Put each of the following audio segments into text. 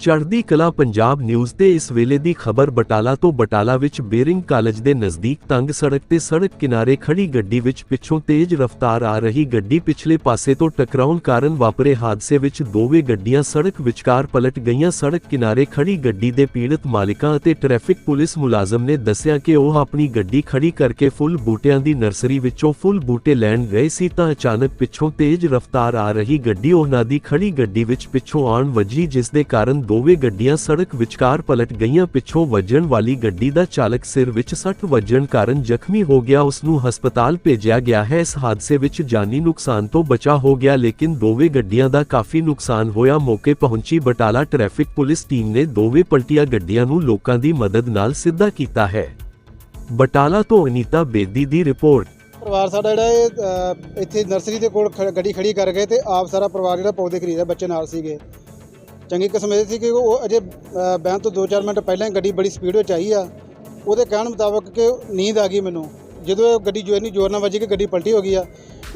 ਚੜ੍ਹਦੀ ਕਲਾ ਪੰਜਾਬ ਨਿਊਜ਼ ਤੇ ਇਸ ਵੇਲੇ ਦੀ ਖਬਰ ਬਟਾਲਾ ਤੋਂ ਬਟਾਲਾ ਵਿੱਚ ਬੇਰਿੰਗ ਕਾਲਜ ਦੇ ਨਜ਼ਦੀਕ ਤੰਗ ਸੜਕ ਤੇ ਸੜਕ ਕਿਨਾਰੇ ਖੜੀ ਗੱਡੀ ਵਿੱਚ ਪਿੱਛੋਂ ਤੇਜ਼ ਰਫ਼ਤਾਰ ਆ ਰਹੀ ਗੱਡੀ ਪਿਛਲੇ ਪਾਸੇ ਤੋਂ ਟਕਰਾਉਣ ਕਾਰਨ ਵਾਪਰੇ ਹਾਦਸੇ ਵਿੱਚ ਦੋਵੇਂ ਗੱਡੀਆਂ ਸੜਕ ਵਿਚਕਾਰ ਪਲਟ ਗਈਆਂ। ਸੜਕ ਕਿਨਾਰੇ ਖੜੀ ਗੱਡੀ ਦੇ ਪੀੜਤ ਮਾਲਿਕਾਂ ਅਤੇ ਟ੍ਰੈਫਿਕ ਪੁਲਿਸ ਮੁਲਾਜ਼ਮ ਨੇ ਦੱਸਿਆ ਕਿ ਉਹ ਆਪਣੀ ਗੱਡੀ ਖੜੀ ਕਰਕੇ ਫੁੱਲ ਬੂਟਿਆਂ ਦੀ ਨਰਸਰੀ ਵਿੱਚੋਂ ਫੁੱਲ ਬੂਟੇ ਲੈਣ ਗਏ ਸੀ ਤਾਂ ਅਚਾਨਕ ਪਿੱਛੋਂ ਤੇਜ਼ ਰਫ਼ਤਾਰ ਆ ਰਹੀ ਗੱਡੀ ਉਹਨਾਂ ਦੀ ਖੜੀ ਗੱਡੀ ਵਿੱਚ ਪਿੱਛੋਂ ਆਉਣ ਵੱਜੀ, ਜਿਸ ਦੇ ਕਾਰਨ ਦੋਵੇਂ ਗੱਡੀਆਂ ਸੜਕ ਵਿਚਕਾਰ ਪਲਟ ਗਈਆਂ। ਪਿੱਛੋਂ ਵੱਜਣ ਵਾਲੀ ਗੱਡੀ ਦਾ ਚਾਲਕ ਸਿਰ ਵਿੱਚ ਸੱਟ ਵੱਜਣ ਕਾਰਨ ਜ਼ਖਮੀ ਹੋ ਗਿਆ। ਉਸ ਨੂੰ ਹਸਪਤਾਲ ਭੇਜਿਆ ਗਿਆ ਹੈ। ਇਸ ਹਾਦਸੇ ਵਿੱਚ ਜਾਨੀ ਨੁਕਸਾਨ ਤੋਂ ਬਚਾ ਹੋ ਗਿਆ ਲੇਕਿਨ ਦੋਵੇਂ ਗੱਡੀਆਂ ਦਾ ਕਾਫੀ ਨੁਕਸਾਨ ਹੋਇਆ। ਮੌਕੇ ਪਹੁੰਚੀ ਬਟਾਲਾ ਟ੍ਰੈਫਿਕ ਪੁਲਿਸ ਟੀਮ ਨੇ ਦੋਵੇਂ ਪਲਟੀਆਂ ਗੱਡੀਆਂ ਨੂੰ ਲੋਕਾਂ ਦੀ ਮਦਦ ਨਾਲ ਸਿੱਧਾ ਕੀਤਾ ਹੈ। ਬਟਾਲਾ ਤੋਂ ਅਨੀਤਾ ਬੇਦੀ ਦੀ ਰਿਪੋਰਟ। ਪਰਿਵਾਰ ਸਾਡਾ ਜਿਹੜਾ ਇਹ ਅ, ਇੱਥੇ ਨਰਸਰੀ ਦੇ ਕੋਲ ਖ- ਗੱਡੀ ਖੜੀ ਕਰ ਗਏ ਤੇ ਆਪ ਸਾਰਾ ਪਰਿਵਾਰ ਜਿਹੜਾ ਪੌਦੇ ਖਰੀਦਿਆ ਬੱਚੇ ਨਾਲ ਸੀਗੇ। ਚੰਗੀ ਕਿਸਮ ਇਹ ਸੀ ਕਿ ਉਹ ਅਜੇ ਅ, ਤੋਂ 2-4 ਮਿੰਟ ਪਹਿਲਾਂ ਹੀ ਗੱਡੀ ਬੜੀ ਸਪੀਡ ਵਿੱਚ ਆਈ ਆ। ਉਹਦੇ ਕਹਿਣ ਮੁਤਾਬਕ ਕਿ ਨੀਂਦ ਆ ਗਈ ਮੈਨੂੰ। ਜਦੋਂ ਇਹ ਗੱਡੀ ਜੋ ਇੰਨੀ ਜ਼ੋਰ ਨਾਲ ਵੱਜੀ ਕਿ ਗੱਡੀ ਪਲਟੀ ਹੋ ਗਈ ਆ।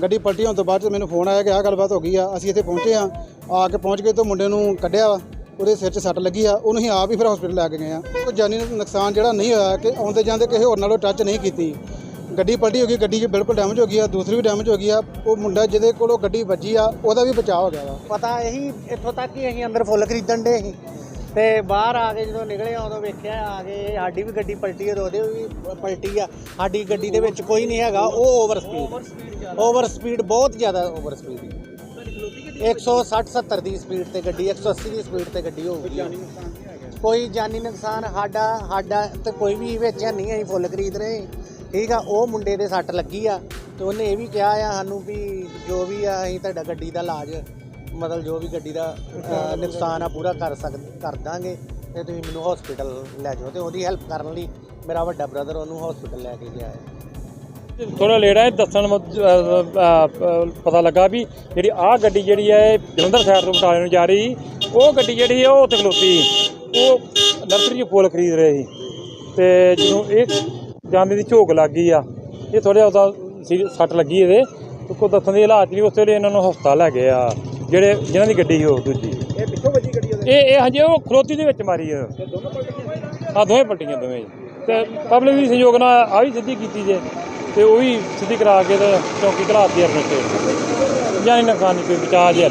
ਗੱਡੀ ਪਲਟੀ ਹੋਣ ਤੋਂ ਬਾਅਦ 'ਚ ਮੈਨੂੰ ਫੋਨ ਆਇਆ ਕਿ ਆਹ ਗੱਲਬਾਤ ਹੋ ਗਈ ਆ। ਅਸੀਂ ਇੱਥੇ ਪਹੁੰਚੇ ਆ। ਆ ਕੇ ਪਹੁੰਚ ਗਏ ਤੋਂ ਮੁੰਡੇ ਨੂੰ ਕੱਢਿਆ ਵਾ। ਉਹਦੇ ਸਿਰ 'ਚ ਸੱਟ ਲੱਗੀ ਆ। ਉਹਨੂੰ ਅਸੀਂ ਆਪ ਹੀ ਫਿਰ ਹਸਪੀਟਲ ਲੈ ਕੇ ਗਏ ਆ। ਕੋਈ ਜਾਨੀ ਨੁਕਸਾਨ ਜਿਹੜਾ ਨਹੀਂ ਹੋਇਆ ਕਿ ਆਉਂਦੇ ਜਾਂਦੇ ਕਿਸੇ ਹੋਰ ਨਾਲੋਂ ਟੱਚ ਨਹੀਂ ਕੀਤੀ। ਗੱਡੀ ਪਲਟੀ ਹੋ ਗਈ ਗੱਡੀ 'ਚ ਬਿਲਕੁਲ ਡੈਮੇਜ ਹੋ ਗਈ ਆ ਦੂਸਰੀ ਵੀ ਡੈਮੇਜ ਹੋ ਗਈ ਆ ਉਹ ਮੁੰਡਾ ਜਿਹਦੇ ਕੋਲੋਂ ਗੱਡੀ ਵੱਜੀ ਆ ਉਹਦਾ ਵੀ ਬਚਾਅ ਹੋ ਗਿਆ ਵਾ। ਪਤਾ ਇਹੀ ਇੱਥੋਂ ਤੱਕ ਹੀ ਅਸੀਂ ਅੰਦਰ ਫੁੱਲ ਖਰੀਦਣ ਦੇ ਸੀ। ਤੇ ਬਾਹਰ ਆ ਕੇ ਜਦੋਂ ਨਿਕਲੇ ਉਦੋਂ ਵੇਖਿਆ ਆ ਕੇ ਸਾਡੀ ਵੀ ਗੱਡੀ ਪਲਟੀ ਆ ਤੇ ਉਹਦੇ ਵੀ ਪਲਟੀ ਆ। ਸਾਡੀ ਗੱਡੀ ਦੇ ਵਿੱਚ ਕੋਈ ਨਹੀਂ ਹੈਗਾ ਉਹ ਓਵਰ ਸਪੀਡ ਓਵਰ ਸਪੀਡ ਬਹੁਤ ਜ਼ਿਆਦਾ ਓਵਰ ਸਪੀਡ 160 70 ਦੀ ਸਪੀਡ ਤੇ ਗੱਡੀ 180 ਦੀ ਸਪੀਡ ਤੇ ਗੱਡੀ ਹੋ ਗਈ ਕੋਈ ਜਾਨੀ ਨੁਕਸਾਨ ਸਾਡਾ ਸਾਡਾ ਤੇ ਕੋਈ ਵੀ ਵਿੱਚ ਹੈ ਨਹੀਂ ਅਸੀਂ ਫੁੱਲ ਖਰੀਦ ਰਹੇ। ਠੀਕ ਆ ਉਹ ਮੁੰਡੇ ਦੇ ਸੱਟ ਲੱਗੀ ਆ ਤੇ ਉਹਨੇ ਇਹ ਵੀ ਕਿਹਾ ਆ ਸਾਨੂੰ ਵੀ ਜੋ ਵੀ ਆ ਅਸੀਂ ਤੁਹਾਡਾ ਗੱਡੀ ਦਾ ਇਲਾਜ ਮਤਲਬ ਜੋ ਵੀ ਗੱਡੀ ਦਾ ਅ, ਨੁਕਸਾਨ ਆ ਪੂਰਾ ਕਰ ਸਕ ਕਰ ਦਾਂਗੇ ਤੇ ਤੁਸੀਂ ਮੈਨੂੰ ਹਸਪੀਟਲ ਲੈ ਜਾਓ ਤੇ ਉਹਦੀ ਹੈਲਪ ਕਰਨ ਲਈ ਮੇਰਾ ਵੱਡਾ ਬ੍ਰਦਰ ਉਹਨੂੰ ਹਸਪੀਟਲ ਲੈ ਕੇ ਗਿਆ ਹੈ ਥੋੜਾ ਲੇਟ ਹੈ ਦੱਸਣ ਮੁ- ਅਹ ਅਹ ਪਤਾ ਲੱਗਾ ਵੀ ਜਿਹੜੀ ਆਹ ਗੱਡੀ ਜਿਹੜੀ ਹੈ ਇਹ ਜਲੰਧਰ ਸਾਈਡ ਤੋਂ ਬਟਾਲੇ ਨੂੰ ਜਾ ਰਹੀ ਸੀ। ਉਹ ਗੱਡੀ ਜਿਹੜੀ ਹੈ ਉਹ ਉੱਥੇ ਖਲੋਤੀ ਸੀ। ਉਹ ਨਰਸਰੀ 'ਚ ਫੁੱਲ ਖਰੀਦ ਰਹੇ ਸੀ ਤੇ ਜਦੋਂ ਇਹ ਜਾਂਦੇ ਦੀ ਝੋਕ ਲੱਗ ਗਈ ਆ ਇਹ ਥੋੜਾ ਉਹਦਾ ਸੱਟ ਲੱਗੀ ਇਹਦੇ ਕੋਈ ਦੱਸਣ ਦੀ ਹਾਲਾਤ ਨਹੀਂ ਉਸ ਵੇਲੇ ਇਹਨਾਂ ਨੂੰ ਹਸਪਤਾਲ ਲੈ ਗਏ ਆ ਜਿਹੜੇ ਜਿਨ੍ਹਾਂ ਦੀ ਗੱਡੀ ਉਹ ਦੂਜੀ। ਇਹ ਪਿੱਛੋਂ ਵੱਜੀ ਗੱਡੀ ਇਹ ਇਹ ਹਜੇ ਉਹ ਖਲੋਤੀ ਦੇ ਵਿੱਚ ਮਾਰੀ ਆ। ਆ ਦੋਵੇਂ ਪਲਟੀਆਂ ਦੋਵੇਂ ਜੀ। ਤੇ ਪਬਲਿਕ ਦੀ ਸਹਿਯੋਗ ਨਾਲ ਆ ਵੀ ਸਿੱਧੀ ਕੀਤੀ ਜੇ ਤੇ ਉਹ ਵੀ ਸਿੱਧੀ ਕਰਾ ਕੇ ਤੇ ਚੌਕੀ ਘਲਾਤੀ ਆਪਣੇ ਤੇ। ਜਾਨੀ ਨੁਕਸਾਨ ਨਹੀਂ ਕੋਈ ਬਚਾ ਜਿਆ